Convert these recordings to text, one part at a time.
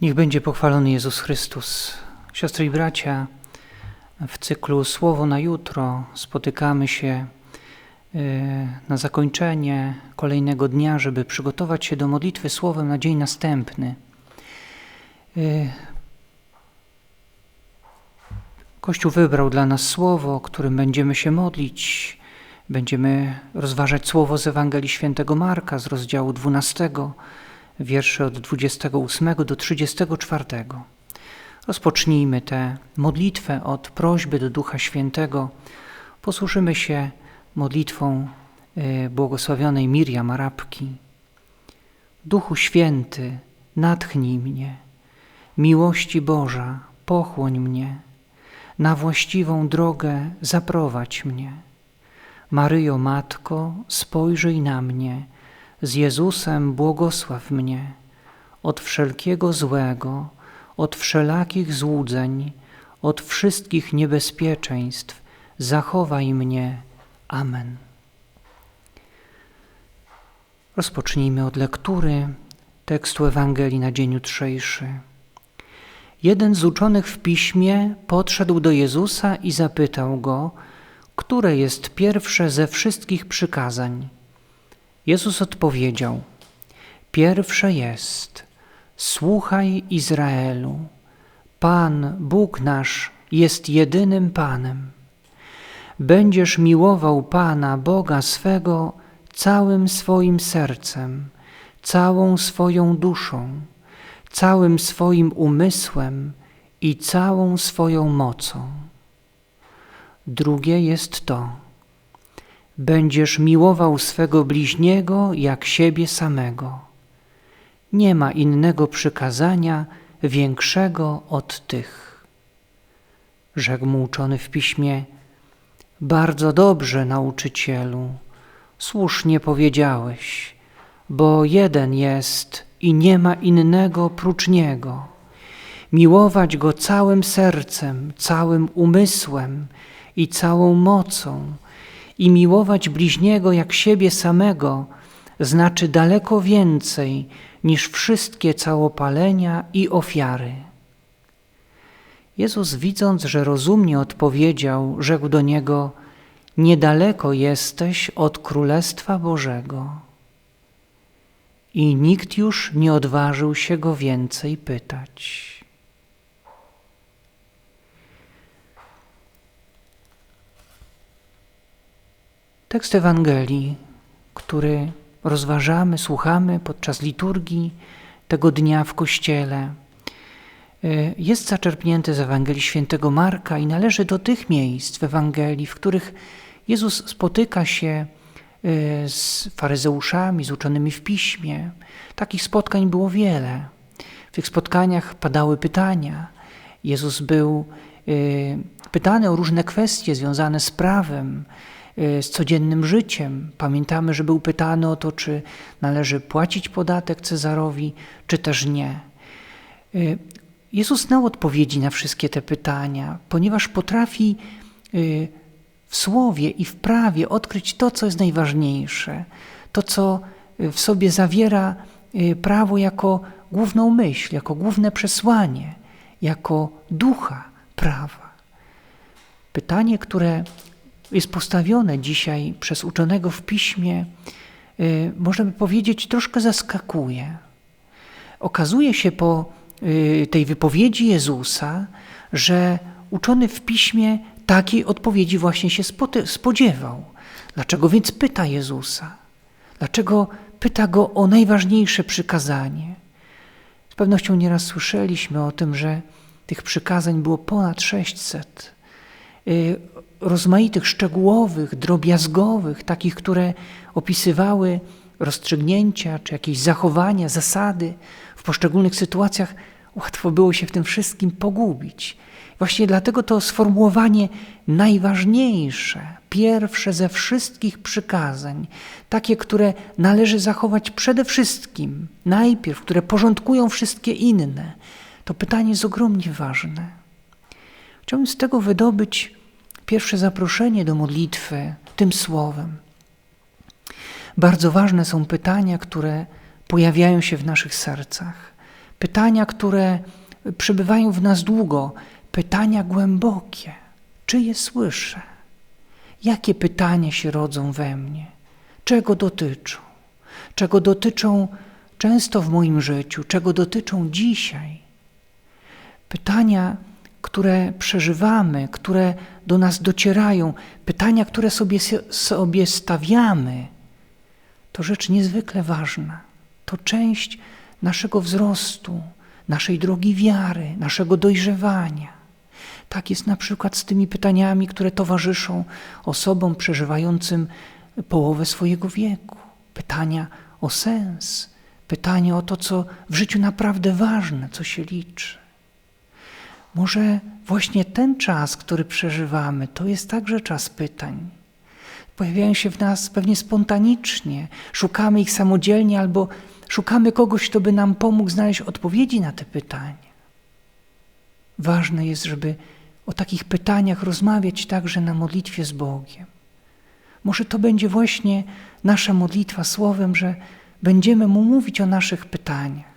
Niech będzie pochwalony Jezus Chrystus. Siostry i bracia, w cyklu Słowo na jutro spotykamy się y, na zakończenie kolejnego dnia, żeby przygotować się do modlitwy Słowem na dzień następny. Y, Kościół wybrał dla nas słowo, którym będziemy się modlić. Będziemy rozważać słowo z Ewangelii Świętego Marka z rozdziału 12 wiersze od 28 do 34. Rozpocznijmy tę modlitwę od prośby do Ducha Świętego. Posłużymy się modlitwą y, błogosławionej Miriam Arabki. Duchu Święty, natchnij mnie. Miłości Boża, pochłoń mnie. Na właściwą drogę zaprowadź mnie. Maryjo Matko, spojrzyj na mnie z Jezusem błogosław mnie od wszelkiego złego, od wszelakich złudzeń, od wszystkich niebezpieczeństw. Zachowaj mnie. Amen. Rozpocznijmy od lektury tekstu Ewangelii na dzień jutrzejszy. Jeden z uczonych w piśmie podszedł do Jezusa i zapytał go, które jest pierwsze ze wszystkich przykazań. Jezus odpowiedział: Pierwsze jest: Słuchaj Izraelu. Pan, Bóg nasz, jest jedynym Panem. Będziesz miłował Pana, Boga swego, całym swoim sercem, całą swoją duszą, całym swoim umysłem i całą swoją mocą. Drugie jest to Będziesz miłował swego bliźniego jak siebie samego. Nie ma innego przykazania większego od tych. Rzekł mu uczony w piśmie: Bardzo dobrze, nauczycielu, słusznie powiedziałeś, bo jeden jest i nie ma innego prócz niego. Miłować go całym sercem, całym umysłem i całą mocą i miłować bliźniego jak siebie samego znaczy daleko więcej niż wszystkie całopalenia i ofiary. Jezus, widząc, że rozumnie odpowiedział, rzekł do niego: Niedaleko jesteś od Królestwa Bożego. I nikt już nie odważył się go więcej pytać. Tekst Ewangelii, który rozważamy, słuchamy podczas liturgii tego dnia w Kościele, y, jest zaczerpnięty z Ewangelii Świętego Marka i należy do tych miejsc w Ewangelii, w których Jezus spotyka się y, z faryzeuszami, z uczonymi w piśmie. Takich spotkań było wiele. W tych spotkaniach padały pytania. Jezus był y, pytany o różne kwestie związane z prawem, z codziennym życiem. Pamiętamy, że był pytany o to, czy należy płacić podatek Cezarowi, czy też nie. Y, Jezus znał odpowiedzi na wszystkie te pytania, ponieważ potrafi y, w słowie i w prawie odkryć to, co jest najważniejsze, to, co w sobie zawiera prawo jako główną myśl, jako główne przesłanie, jako ducha prawa. Pytanie, które jest postawione dzisiaj przez uczonego w piśmie, y, można by powiedzieć, troszkę zaskakuje. Okazuje się po y, tej wypowiedzi Jezusa, że uczony w piśmie takiej odpowiedzi właśnie się spodziewał. Dlaczego więc pyta Jezusa? Dlaczego pyta go o najważniejsze przykazanie? Z pewnością nieraz słyszeliśmy o tym, że tych przykazań było ponad 600 rozmaitych, szczegółowych, drobiazgowych, takich, które opisywały rozstrzygnięcia czy jakieś zachowania, zasady w poszczególnych sytuacjach, łatwo było się w tym wszystkim pogubić. Właśnie dlatego to sformułowanie najważniejsze, pierwsze ze wszystkich przykazań, takie, które należy zachować przede wszystkim, najpierw, które porządkują wszystkie inne, to pytanie jest ogromnie ważne. Chciałbym z tego wydobyć pierwsze zaproszenie do modlitwy tym słowem. Bardzo ważne są pytania, które pojawiają się w naszych sercach. pytania, które przebywają w nas długo, pytania głębokie. Czy je słyszę? Jakie pytania się rodzą we mnie? Czego dotyczą? Czego dotyczą często w moim życiu? Czego dotyczą dzisiaj? Pytania, które przeżywamy, które do nas docierają, pytania, które sobie, sobie stawiamy, to rzecz niezwykle ważna. To część naszego wzrostu, naszej drogi wiary, naszego dojrzewania. Tak jest na przykład z tymi pytaniami, które towarzyszą osobom przeżywającym połowę swojego wieku. Pytania o sens, pytania o to, co w życiu naprawdę ważne, co się liczy. Może właśnie ten czas, który przeżywamy, to jest także czas pytań. Pojawiają się w nas pewnie spontanicznie, szukamy ich samodzielnie albo szukamy kogoś, kto by nam pomógł znaleźć odpowiedzi na te pytania. Ważne jest, żeby o takich pytaniach rozmawiać także na modlitwie z Bogiem. Może to będzie właśnie nasza modlitwa słowem, że będziemy Mu mówić o naszych pytaniach.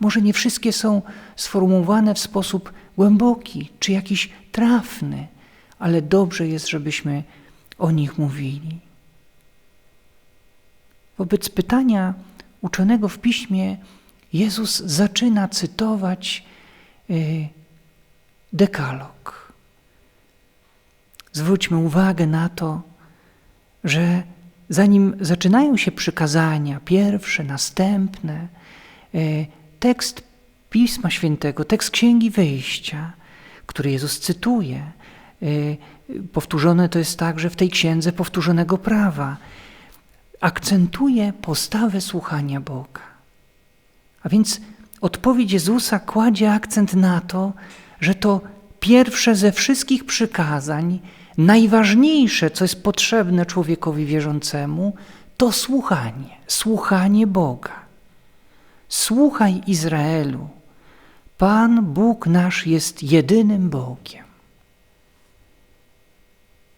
Może nie wszystkie są sformułowane w sposób głęboki czy jakiś trafny, ale dobrze jest, żebyśmy o nich mówili. Wobec pytania uczonego w piśmie, Jezus zaczyna cytować y, dekalog. Zwróćmy uwagę na to, że zanim zaczynają się przykazania, pierwsze, następne, y, tekst Pisma Świętego, tekst Księgi Wyjścia, który Jezus cytuje, y, powtórzone to jest także w tej księdze powtórzonego prawa, akcentuje postawę słuchania Boga. A więc odpowiedź Jezusa kładzie akcent na to, że to pierwsze ze wszystkich przykazań, najważniejsze, co jest potrzebne człowiekowi wierzącemu, to słuchanie, słuchanie Boga. Słuchaj Izraelu, Pan Bóg nasz jest jedynym Bogiem.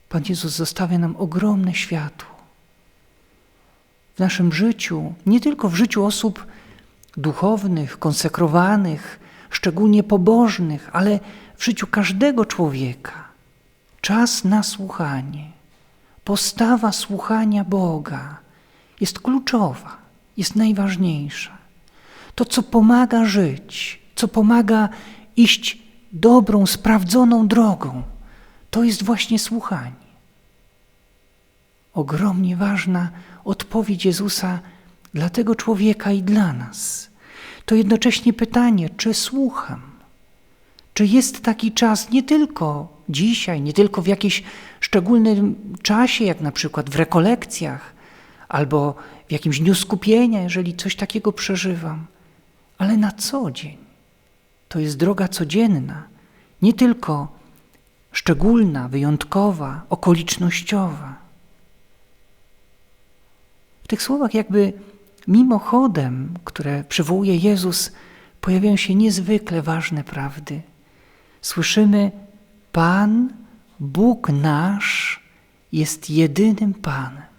Pan Jezus zostawia nam ogromne światło. W naszym życiu, nie tylko w życiu osób duchownych, konsekrowanych, szczególnie pobożnych, ale w życiu każdego człowieka. Czas na słuchanie, postawa słuchania Boga jest kluczowa, jest najważniejsza. To, co pomaga żyć, co pomaga iść dobrą, sprawdzoną drogą, to jest właśnie słuchanie. Ogromnie ważna odpowiedź Jezusa dla tego człowieka i dla nas. To jednocześnie pytanie, czy słucham? Czy jest taki czas nie tylko dzisiaj, nie tylko w jakimś szczególnym czasie, jak na przykład w rekolekcjach, albo w jakimś dniu skupienia, jeżeli coś takiego przeżywam, ale na co dzień. To jest droga codzienna, nie tylko szczególna, wyjątkowa, okolicznościowa. W tych słowach, jakby mimochodem, które przywołuje Jezus, pojawiają się niezwykle ważne prawdy. Słyszymy: Pan, Bóg nasz, jest jedynym Panem.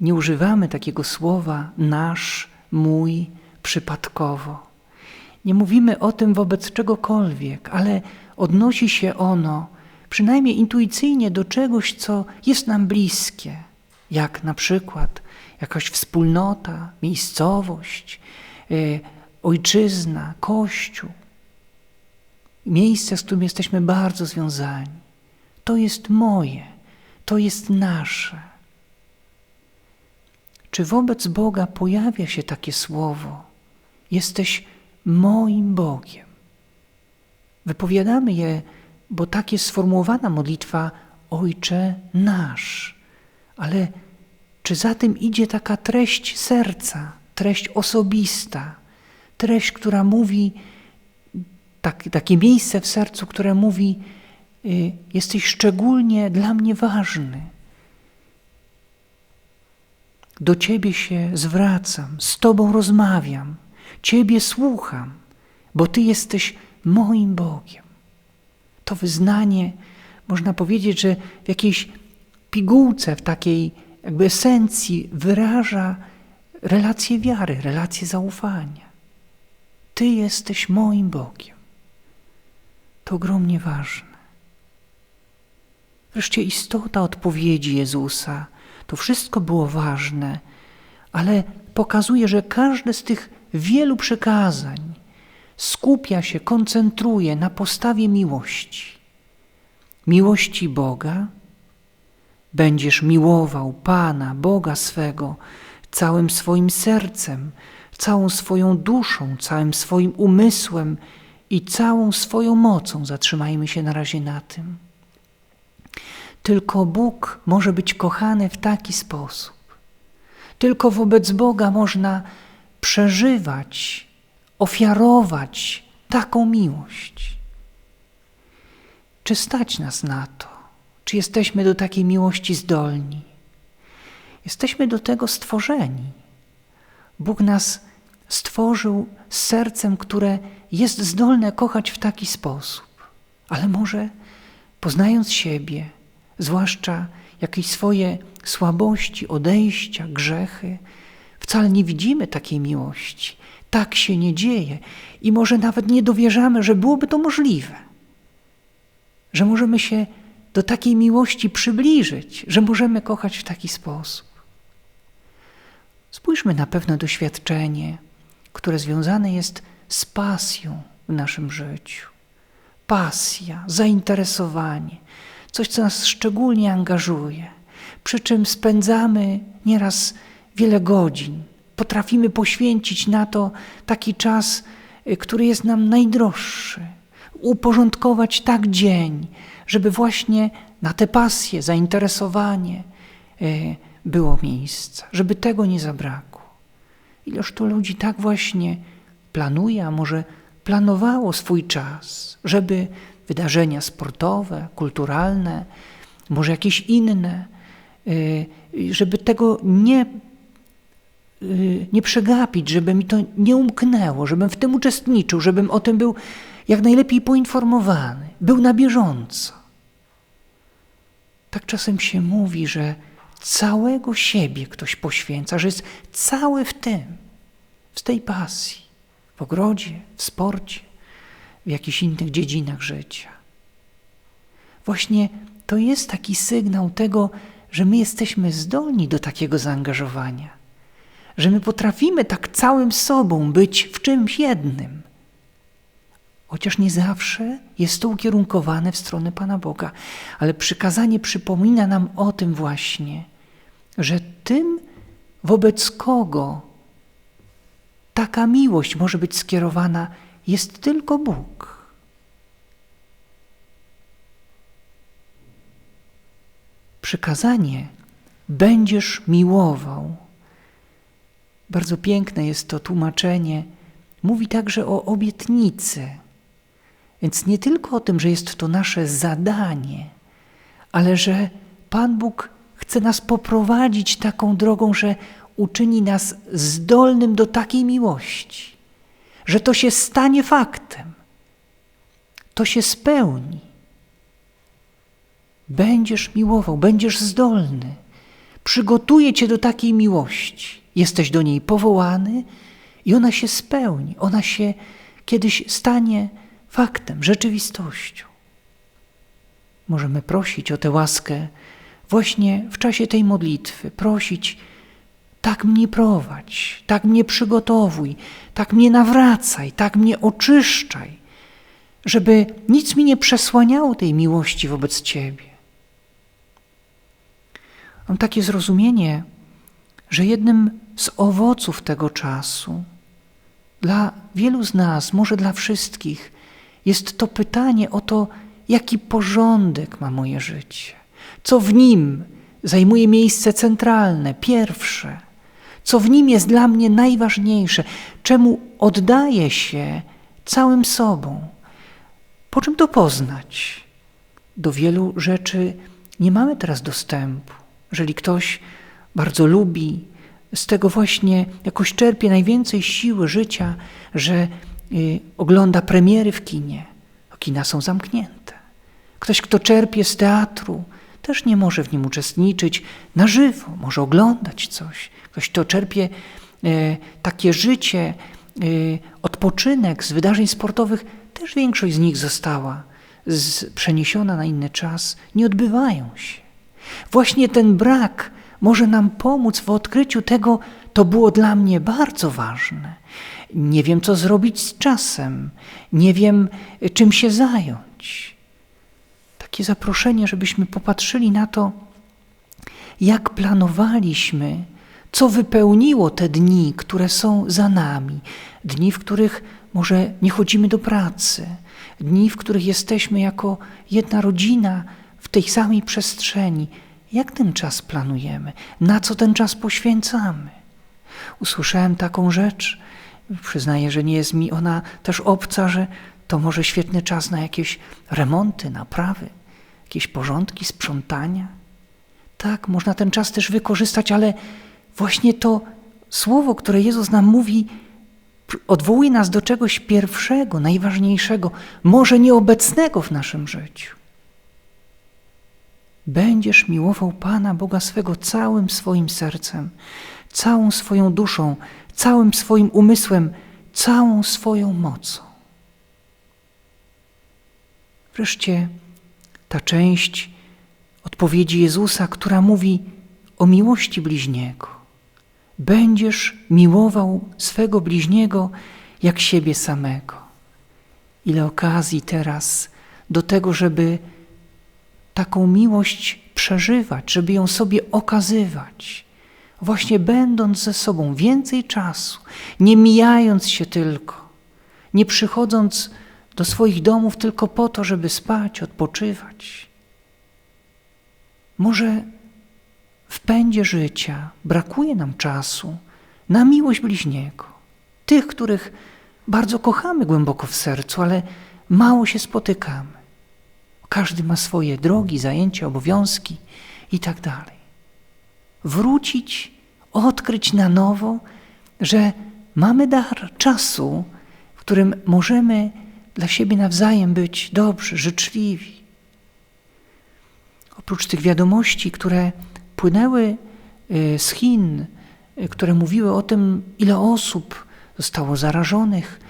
Nie używamy takiego słowa nasz, mój przypadkowo. Nie mówimy o tym wobec czegokolwiek, ale odnosi się ono przynajmniej intuicyjnie do czegoś, co jest nam bliskie, jak na przykład jakaś wspólnota, miejscowość, yy, ojczyzna, kościół. Miejsce, z którym jesteśmy bardzo związani. To jest moje, to jest nasze. Czy wobec Boga pojawia się takie słowo? Jesteś moim Bogiem. Wypowiadamy je, bo tak jest sformułowana modlitwa Ojcze nasz. Ale czy za tym idzie taka treść serca, treść osobista, treść, która mówi, tak, takie miejsce w sercu, które mówi: y, Jesteś szczególnie dla mnie ważny do Ciebie się zwracam, z Tobą rozmawiam, Ciebie słucham, bo Ty jesteś moim Bogiem. To wyznanie, można powiedzieć, że w jakiejś pigułce, w takiej jakby esencji wyraża relacje wiary, relacje zaufania. Ty jesteś moim Bogiem. To ogromnie ważne. Wreszcie istota odpowiedzi Jezusa. To wszystko było ważne, ale pokazuje, że każde z tych wielu przykazań skupia się, koncentruje na postawie miłości. Miłości Boga. Będziesz miłował Pana, Boga swego, całym swoim sercem, całą swoją duszą, całym swoim umysłem i całą swoją mocą. Zatrzymajmy się na razie na tym. Tylko Bóg może być kochany w taki sposób. Tylko wobec Boga można przeżywać, ofiarować taką miłość. Czy stać nas na to? Czy jesteśmy do takiej miłości zdolni? Jesteśmy do tego stworzeni. Bóg nas stworzył z sercem, które jest zdolne kochać w taki sposób, ale może poznając siebie, zwłaszcza jakieś swoje słabości, odejścia, grzechy, wcale nie widzimy takiej miłości. Tak się nie dzieje i może nawet nie dowierzamy, że byłoby to możliwe, że możemy się do takiej miłości przybliżyć, że możemy kochać w taki sposób. Spójrzmy na pewne doświadczenie, które związane jest z pasją w naszym życiu. Pasja, zainteresowanie, coś, co nas szczególnie angażuje, przy czym spędzamy nieraz wiele godzin. Potrafimy poświęcić na to taki czas, y, który jest nam najdroższy. Uporządkować tak dzień, żeby właśnie na te pasje, zainteresowanie y, było miejsce, żeby tego nie zabrakło. Ileż tu ludzi tak właśnie planuje, a może planowało swój czas, żeby wydarzenia sportowe, kulturalne, może jakieś inne, y, żeby tego nie, y, nie przegapić, żeby mi to nie umknęło, żebym w tym uczestniczył, żebym o tym był jak najlepiej poinformowany, był na bieżąco. Tak czasem się mówi, że całego siebie ktoś poświęca, że jest cały w tym, w tej pasji, w ogrodzie, w sporcie, w jakichś innych dziedzinach życia. Właśnie to jest taki sygnał tego, że my jesteśmy zdolni do takiego zaangażowania, że my potrafimy tak całym sobą być w czymś jednym. Chociaż nie zawsze jest to ukierunkowane w stronę Pana Boga, ale przykazanie przypomina nam o tym właśnie, że tym, wobec kogo taka miłość może być skierowana, jest tylko Bóg. Przykazanie będziesz miłował. Bardzo piękne jest to tłumaczenie. Mówi także o obietnicy. Więc nie tylko o tym, że jest to nasze zadanie, ale że Pan Bóg chce nas poprowadzić taką drogą, że uczyni nas zdolnym do takiej miłości, że to się stanie faktem, to się spełni. Będziesz miłował, będziesz zdolny. Przygotuje cię do takiej miłości. Jesteś do niej powołany i ona się spełni. Ona się kiedyś stanie faktem, rzeczywistością. Możemy prosić o tę łaskę właśnie w czasie tej modlitwy, prosić, tak mnie prowadź, tak mnie przygotowuj, tak mnie nawracaj, tak mnie oczyszczaj, żeby nic mi nie przesłaniało tej miłości wobec Ciebie. Mam takie zrozumienie, że jednym z owoców tego czasu dla wielu z nas, może dla wszystkich, jest to pytanie o to, jaki porządek ma moje życie, co w nim zajmuje miejsce centralne, pierwsze, co w nim jest dla mnie najważniejsze, czemu oddaję się całym sobą. Po czym to poznać? Do wielu rzeczy nie mamy teraz dostępu. Jeżeli ktoś bardzo lubi, z tego właśnie jakoś czerpie najwięcej siły życia, że y, ogląda premiery w kinie. Kina są zamknięte. Ktoś, kto czerpie z teatru, też nie może w nim uczestniczyć na żywo, może oglądać coś. Ktoś, kto czerpie takie życie, odpoczynek z wydarzeń sportowych, też większość z nich została przeniesiona na inny czas, nie odbywają się. Właśnie ten brak może nam pomóc w odkryciu tego, to było dla mnie bardzo ważne. Nie wiem, co zrobić z czasem, nie wiem, czym się zająć. Takie zaproszenie, żebyśmy popatrzyli na to, jak planowaliśmy, co wypełniło te dni, które są za nami, dni, w których może nie chodzimy do pracy, dni, w których jesteśmy jako jedna rodzina w tej samej przestrzeni. Jak ten czas planujemy? Na co ten czas poświęcamy? Usłyszałem taką rzecz, przyznaję, że nie jest mi ona też obca, że to może świetny czas na jakieś remonty, naprawy, jakieś porządki, sprzątania. Tak, można ten czas też wykorzystać, ale właśnie to słowo, które Jezus nam mówi, odwołuje nas do czegoś pierwszego, najważniejszego, może nieobecnego w naszym życiu. Będziesz miłował Pana Boga swego całym swoim sercem, całą swoją duszą, całym swoim umysłem, całą swoją mocą. Wreszcie ta część odpowiedzi Jezusa, która mówi o miłości bliźniego. Będziesz miłował swego bliźniego jak siebie samego. Ile okazji teraz do tego, żeby taką miłość przeżywać, żeby ją sobie okazywać, właśnie będąc ze sobą więcej czasu, nie mijając się tylko, nie przychodząc do swoich domów tylko po to, żeby spać, odpoczywać. Może w pędzie życia brakuje nam czasu na miłość bliźniego, tych, których bardzo kochamy głęboko w sercu, ale mało się spotykamy. Każdy ma swoje drogi, zajęcia, obowiązki i tak dalej. Wrócić, odkryć na nowo, że mamy dar czasu, w którym możemy dla siebie nawzajem być dobrzy, życzliwi. Oprócz tych wiadomości, które płynęły y, z Chin, y, które mówiły o tym, ile osób zostało zarażonych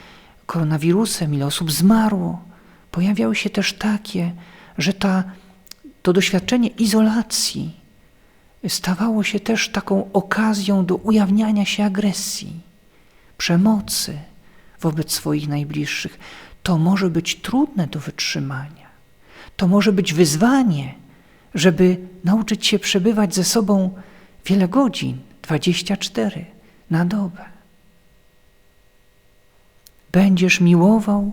koronawirusem, ile osób zmarło, pojawiały się też takie, że ta, to doświadczenie izolacji stawało się też taką okazją do ujawniania się agresji, przemocy wobec swoich najbliższych. To może być trudne do wytrzymania. To może być wyzwanie, żeby nauczyć się przebywać ze sobą wiele godzin, 24 na dobę. Będziesz miłował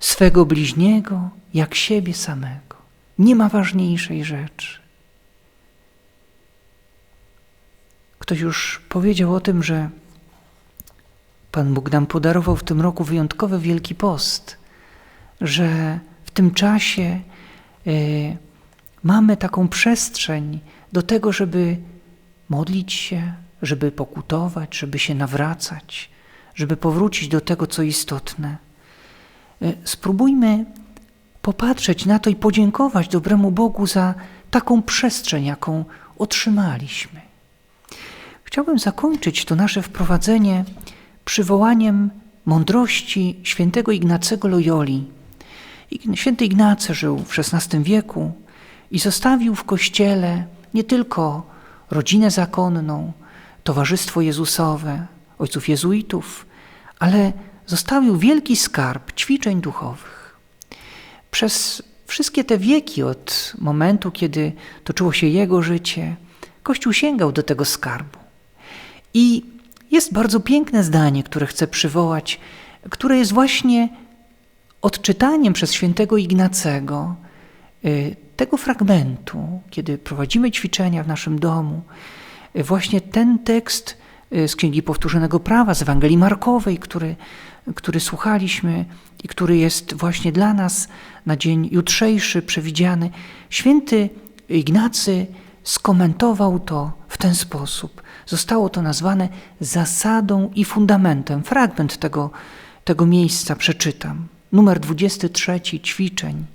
swego bliźniego jak siebie samego. Nie ma ważniejszej rzeczy. Ktoś już powiedział o tym, że Pan Bóg nam podarował w tym roku wyjątkowy Wielki Post, że w tym czasie y, mamy taką przestrzeń do tego, żeby modlić się, żeby pokutować, żeby się nawracać, żeby powrócić do tego, co istotne. Y, spróbujmy popatrzeć na to i podziękować dobremu Bogu za taką przestrzeń, jaką otrzymaliśmy. Chciałbym zakończyć to nasze wprowadzenie przywołaniem mądrości świętego Ignacego Loyoli. Święty Ignacy żył w XVI wieku i zostawił w kościele nie tylko rodzinę zakonną, towarzystwo Jezusowe, ojców jezuitów, ale zostawił wielki skarb ćwiczeń duchowych. Przez wszystkie te wieki, od momentu, kiedy toczyło się jego życie, Kościół sięgał do tego skarbu. I jest bardzo piękne zdanie, które chcę przywołać, które jest właśnie odczytaniem przez świętego Ignacego y, tego fragmentu, kiedy prowadzimy ćwiczenia w naszym domu, y, właśnie ten tekst y, z Księgi Powtórzonego Prawa, z Ewangelii Markowej, który, który słuchaliśmy i który jest właśnie dla nas na dzień jutrzejszy przewidziany, święty Ignacy skomentował to w ten sposób. Zostało to nazwane zasadą i fundamentem. Fragment tego, tego miejsca przeczytam. Numer 23 ćwiczeń.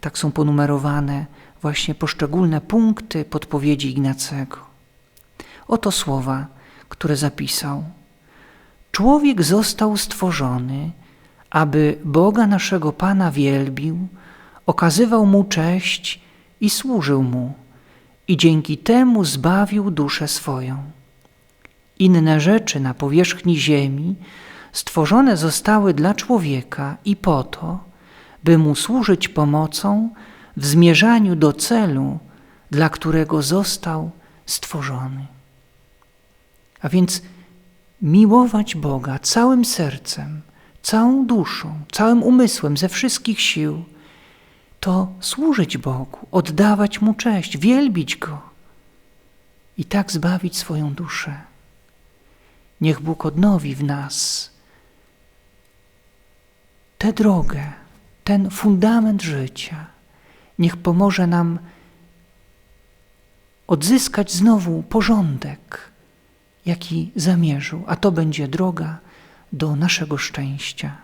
Tak są ponumerowane właśnie poszczególne punkty podpowiedzi Ignacego. Oto słowa, które zapisał. Człowiek został stworzony, aby Boga naszego Pana wielbił, okazywał Mu cześć i służył Mu, i dzięki temu zbawił duszę swoją. Inne rzeczy na powierzchni ziemi stworzone zostały dla człowieka i po to, by mu służyć pomocą w zmierzaniu do celu, dla którego został stworzony. A więc miłować Boga całym sercem, całą duszą, całym umysłem, ze wszystkich sił, to służyć Bogu, oddawać Mu cześć, wielbić Go i tak zbawić swoją duszę. Niech Bóg odnowi w nas tę drogę, ten fundament życia. Niech pomoże nam odzyskać znowu porządek, jaki zamierzył, a to będzie droga do naszego szczęścia.